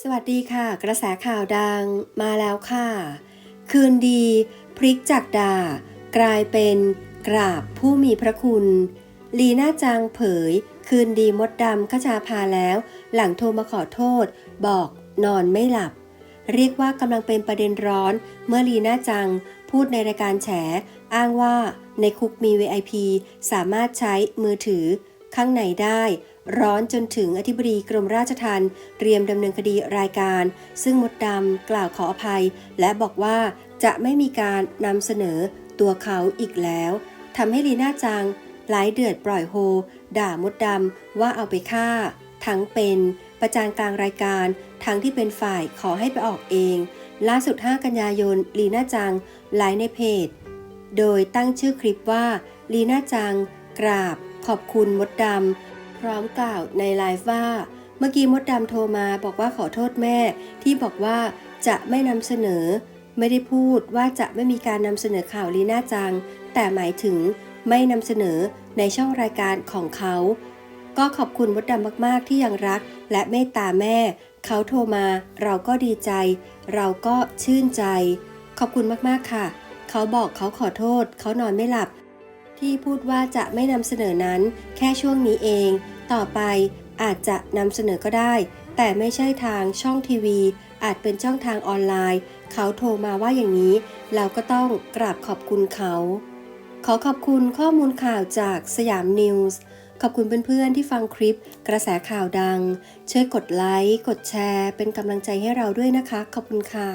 สวัสดีค่ะ กระแสข่าวดังมาแล้วค่ะ คืนดีพลิกจากด่า กลายเป็นกราบผู้มีพระคุณ ลีน่าจังเผย คืนดีมดดำขจาพาแล้ว หลังโทรมาขอโทษ บอกนอนไม่หลับ เรียกว่ากำลังเป็นประเด็นร้อน เมื่อลีน่าจังพูดในรายการแฉ อ้างว่าในคุกมี VIP สามารถใช้มือถือข้างในได้ ร้อนจนถึงอธิบดีกรมราชทัณฑ์เตรียมดำเนินคดีรายการ ซึ่งมดดำกล่าวขออภัย และบอกว่าจะไม่มีการนำเสนอตัวเขาอีกแล้วทำให้ลีน่าจังไลฟ์เดือดปล่อยโฮ ด่ามดดำว่าเอาไปฆ่า ทั้งเป็นประจานกลางรายการ ทั้งที่เป็นฝ่ายขอให้ไปออกเอง ล่าสุด 5 กันยายนลีน่าจังไลฟ์ในเพจ โดยตั้งชื่อคลิปว่าลีน่าจัง กราบขอบคุณมดดำ พร้อมกล่าวในไลฟ์ว่า เมื่อกี้มดดำโทรมาบอกว่าขอโทษแม่ ที่บอกว่าจะไม่นำเสนอ ไม่ได้พูดว่าจะไม่มีการนำเสนอข่าวลีน่าจัง แต่หมายถึงไม่นำเสนอในช่องรายการของเขา ก็ขอบคุณมดดำมากๆที่ยังรัก และเมตตาแม่ เขาโทรมาเราก็ดีใจ เราก็ชื่นใจ ขอบคุณมากๆค่ะ เขาบอกเขาขอโทษ เขานอนไม่หลับที่พูดว่าจะไม่นำเสนอนั้นแค่ช่วงนี้เอง ต่อไปอาจจะนำเสนอก็ได้ แต่ไม่ใช่ทางช่องทีวี อาจเป็นช่องทางออนไลน์ เขาโทรมาว่าอย่างนี้ เราก็ต้องกราบขอบคุณเขา ขอขอบคุณข้อมูลข่าวจากสยามนิวส์ขอบคุณเพื่อนๆที่ฟังคลิปกระแสข่าวดัง ช่วยกดไลค์ กดแชร์ เป็นกำลังใจให้เราด้วยนะคะ ขอบคุณค่ะ